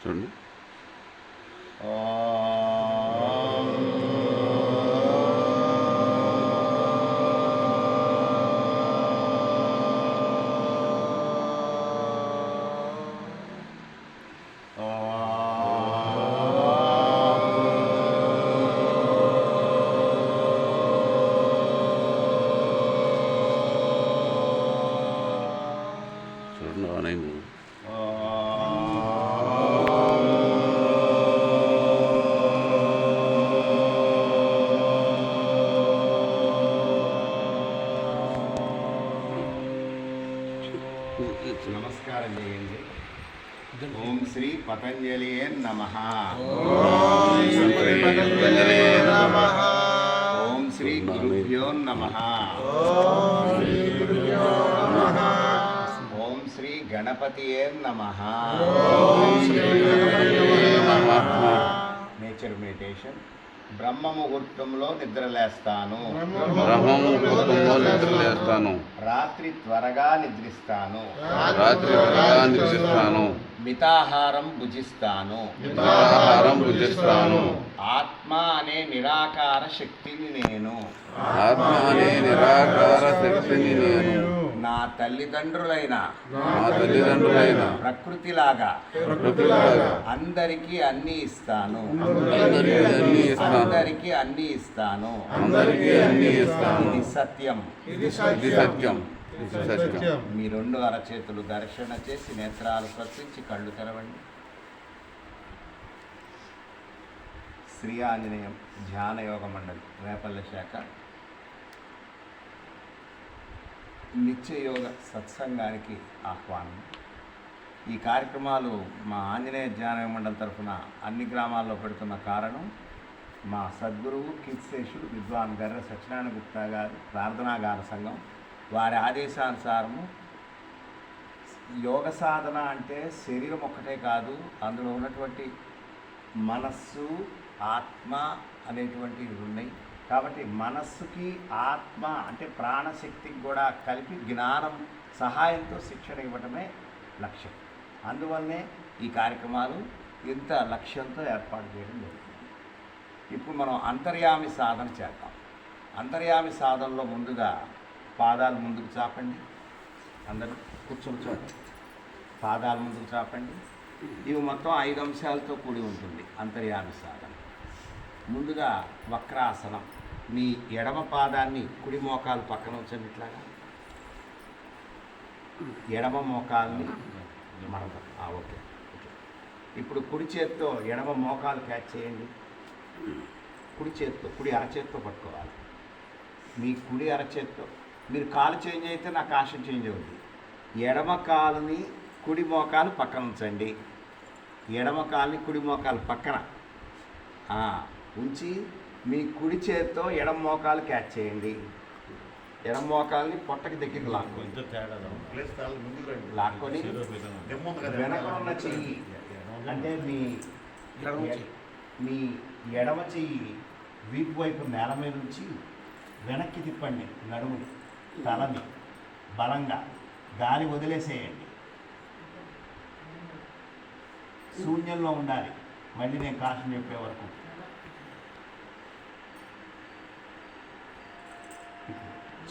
చూడండి. చూడండి ఆనైంది ఓం శ్రీ పతంజలి నమ. ఓం శ్రీ గురుభ్యో నమ. ఓం శ్రీ గణపతియే నమ. Nature meditation. బ్రహ్మ ముహూర్తంలో నిద్రలేస్తాను. బ్రహ్మము కుటుంబంలో నిద్రలేస్తాను. రాత్రి త్వరగా నిద్రిస్తాను. రాత్రి త్వరగా నిద్రిస్తాను. మితాహారం భుజిస్తాను. ఆహారం భుజిస్తాను. ఆత్మ అనే నిరాకార శక్తిని నేను. ఆత్మ అనే నిరాకార శక్తిని నేను. నా తల్లిదండ్రులైన. మా తల్లిదండ్రులైన. ప్రకృతిలాగా. ప్రకృతిలాగా. అందరికీ అన్ని ఇస్తాను. అందరికీ అన్ని ఇస్తాను. అందరికీ అన్ని ఇస్తాను. అందరికీ అన్ని ఇస్తాను. ఇది సత్యం. ఇది సత్యం. మీ రెండు అరచేతులు దర్శన చేసి నేత్రాలు స్పర్శించి కళ్ళు తెరవండి. శ్రీ ఆంజనేయం ధ్యాన యోగ మండలి రేపల్లె శాఖ. నిత్యయోగ సత్సంగానికి ఆహ్వానం. ఈ కార్యక్రమాలు మా ఆంజనేయ ధ్యాన మండలి తరఫున అన్ని గ్రామాల్లో పెడుతున్న కారణం మా సద్గురువు కీర్తిశేషుడు విద్వాన్ గర్ర సత్యనారాయణ గుప్తా గారు ప్రార్థనాగాన సంఘం వారి ఆదేశానుసారము యోగ సాధన అంటే శరీరం ఒక్కటే కాదు అందులో ఉన్నటువంటి మనస్సు ఆత్మ అనేటువంటివి ఉన్నాయి. కాబట్టి మనస్సుకి ఆత్మ అంటే ప్రాణశక్తికి కూడా కలిపి జ్ఞానం సహాయంతో శిక్షణ ఇవ్వటమే లక్ష్యం. అందువల్లనే ఈ కార్యక్రమాలు ఇంత లక్ష్యంతో ఏర్పాటు చేయడం జరుగుతుంది. ఇప్పుడు మనం అంతర్యామి సాధన చేద్దాం. అంతర్యామి సాధనలో ముందుగా పాదాలు ముందుకు చాపండి. అందరూ కూర్చొని పాదాలు ముందుకు చాపండి. ఇవి మొత్తం ఐదు అంశాలతో కూడి ఉంటుంది అంతర్యామి సాధన ముందుగా వక్రాసనం. మీ ఎడమ పాదాన్ని కుడి మోకాలు పక్కన ఉంచండి ఇట్లాగా. ఎడమ మోకాల్ని మడత ఓకే ఓకే. ఇప్పుడు కుడి చేత్తో ఎడమ మోకాలు క్యాచ్ చేయండి. కుడి చేత్తో కుడి అరచేత్తో పట్టుకోవాలి. మీ కుడి అరచేత్తో మీరు కాలు చేంజ్ అయితే నాకు ఆశ చేంజ్ అవుతుంది ఎడమ కాలుని కుడి మోకాలు పక్కన ఉంచండి. ఎడమ కాలుని కుడి మోకాలు పక్కన. ఆ, ఉంచి మీ కుడి చేత్తో ఎడమ మోకాలు క్యాచ్ చేయండి. ఎడమ మోకాల్ని పొట్టకి దగ్గరికి లాక్కోండి. లాక్కొని వెనక ఉన్న చెయ్యి. అంటే మీ మీ ఎడమ చెయ్యి వీపు వైపు నేల మీద ఉంచి వెనక్కి తిప్పండి నడుముని. తలమి. బలంగా. గాలి వదిలేసేయండి. శూన్యంలో ఉండాలి. మళ్ళీ నేను కాషన్ చెప్పే వరకు.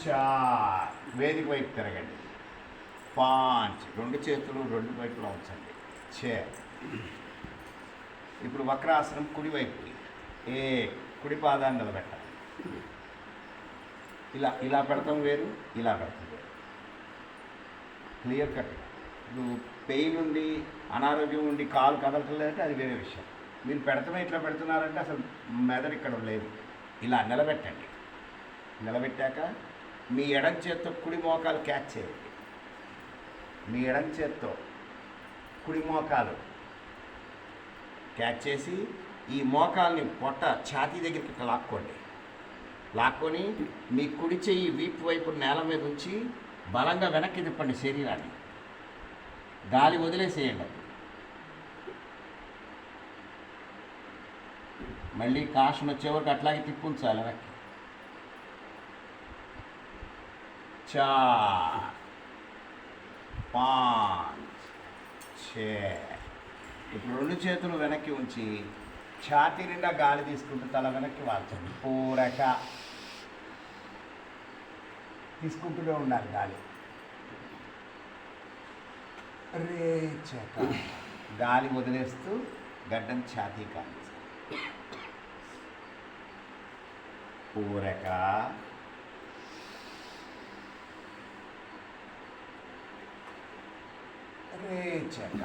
చార్ వేదిక వైపు తిరగండి. పాంచ్. రెండు చేతులు రెండు వైపులా ఉంచండి. చే ఇప్పుడు వక్రాసనం కుడివైపు ఏ కుడి పాదాన్ని నిలబెట్టాలి. ఇలా ఇలా పెడతాం వేరు ఇలా పెడతాం వేరు. క్లియర్ కట్ నువ్వు పెయిన్ ఉండి అనారోగ్యం ఉండి కాలు కదలట్లేదంటే అది వేరే విషయం. మీరు పెడతామే ఇట్లా పెడుతున్నారంటే అసలు మెదడు ఇక్కడ లేదు. ఇలా నిలబెట్టండి. నిలబెట్టాక మీ ఎడం చేత్తో కుడి మోకాలు క్యాచ్ చేయండి. మీ ఎడం చేత్తో కుడి మోకాలు క్యాచ్ చేసి ఈ మోకాల్ని పొట్ట ఛాతీ దగ్గరికి లాక్కోండి. లాక్కొని మీ కుడి చెయ్యి వీపు వైపు నేల మీద ఉంచి బలంగా వెనక్కి తిప్పండి శరీరాన్ని గాలి వదిలేసేయండి అది మళ్ళీ కాషన్ వచ్చే వరకు అట్లాగే తిప్పుంచాలి వెనక్కి चार पाँच छ ఇప్పుడు రెండు చేతులు వెనక్కి ఉంచి ఛాతీ నిండా గాలి తీసుకుంటూ తల వెనక్కి వాల్చండి పూరక తీసుకుంటూనే ఉండాలి గాలి. రేచక గాలి వదిలేస్తూ గడ్డం ఛాతీ కాల్చాలి పూరక రేచక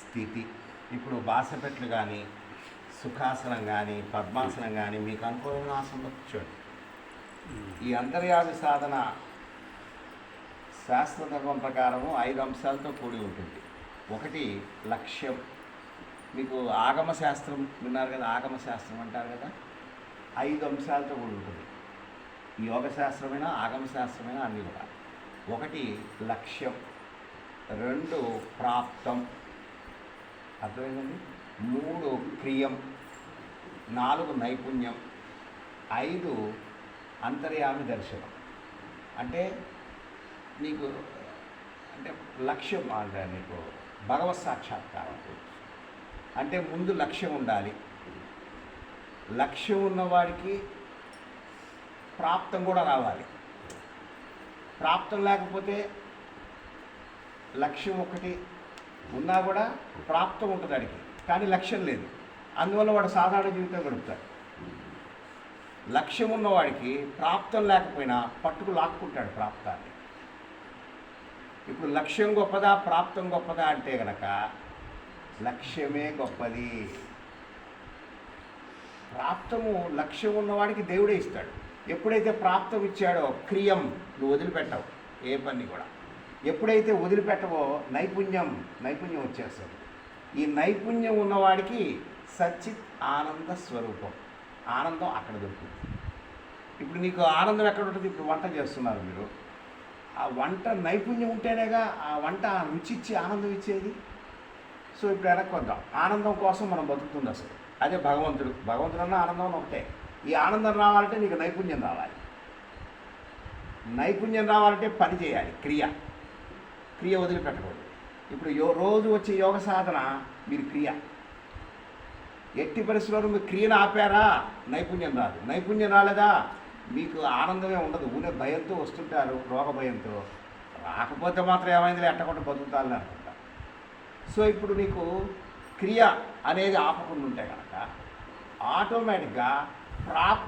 స్థితి. ఇప్పుడు బాసపెట్లు కానీ సుఖాసనం కానీ పద్మాసనం కానీ మీకు అనుకూలమైన ఆసనంలో కూర్చోండి ఈ అంతర్యామి సాధన శాస్త్రధర్మం ప్రకారము ఐదు అంశాలతో కూడి ఉంటుంది. ఒకటి లక్ష్యం. మీకు ఆగమ శాస్త్రం విన్నారు కదా ఆగమ శాస్త్రం అంటారు కదా ఐదు అంశాలతో కూడి ఉంటుంది. యోగ శాస్త్రమైన ఆగమ శాస్త్రమైన అన్నీ కూడా. ఒకటి లక్ష్యం. రెండు ప్రాప్తం. అర్థమైందండి? మూడు ప్రియం నాలుగు నైపుణ్యం ఐదు అంతర్యామి దర్శనం. అంటే నీకు అంటే లక్ష్యం అంటే నీకు భగవత్ సాక్షాత్కారం. అంటే ముందు లక్ష్యం ఉండాలి. లక్ష్యం ఉన్నవాడికి ప్రాప్తం కూడా రావాలి. ప్రాప్తం లేకపోతే లక్ష్యం ఒకటి ఉన్నా కూడా ప్రాప్తం ఉంటుంది అడిగి కానీ లక్ష్యం లేదు. అందువల్ల వాడు సాధారణ జీవితం గడుపుతాడు. లక్ష్యం ఉన్నవాడికి ప్రాప్తం లేకపోయినా పట్టుకు లాక్కుంటాడు ప్రాప్తాన్ని. ఇప్పుడు లక్ష్యం గొప్పదా ప్రాప్తం గొప్పదా అంటే గనక లక్ష్యమే గొప్పది. ప్రాప్తము లక్ష్యం ఉన్నవాడికి దేవుడే ఇస్తాడు. ఎప్పుడైతే ప్రాప్తం ఇచ్చాడో క్రియం నువ్వు వదిలిపెట్టవు ఏ పని కూడా. ఎప్పుడైతే వదిలిపెట్టవో నైపుణ్యం నైపుణ్యం వచ్చేస్తుంది. ఈ నైపుణ్యం ఉన్నవాడికి సచ్చిత్ ఆనంద స్వరూపం. ఆనందం అక్కడ దొరుకుతుంది. ఇప్పుడు నీకు ఆనందం ఎక్కడ ఉంటుంది? ఇప్పుడు వంట చేస్తున్నారు మీరు. ఆ వంట నైపుణ్యం ఉంటేనేగా ఆ వంట ఆ రుచి ఇచ్చి ఆనందం ఇచ్చేది. సో ఇప్పుడు వెనక్కి వద్దాం. ఆనందం కోసం మనం బతుకుతుంది అసలు. అదే భగవంతుడు. భగవంతుడు అన్న ఆనందం ఒకటే. ఈ ఆనందం రావాలంటే నీకు నైపుణ్యం రావాలి. నైపుణ్యం రావాలంటే పని చేయాలి. క్రియ. క్రియ వదిలిపెట్టకూడదు. ఇప్పుడు యో రోజు వచ్చే యోగ సాధన మీరు క్రియ. ఎట్టి పరిస్థితుల్లో మీరు క్రియను ఆపారా? నైపుణ్యం రాదు. నైపుణ్యం రాలేదా? మీకు ఆనందమే ఉండదు. ఊనే భయంతో వస్తుంటారు రోగ భయంతో. రాకపోతే మాత్రం ఏమైంది ఎట్టకుండా బతుకుతాలని అనుకుంటా. సో ఇప్పుడు నీకు క్రియ అనేది ఆపకుండా ఉంటే కనుక ఆటోమేటిక్గా ప్రాప్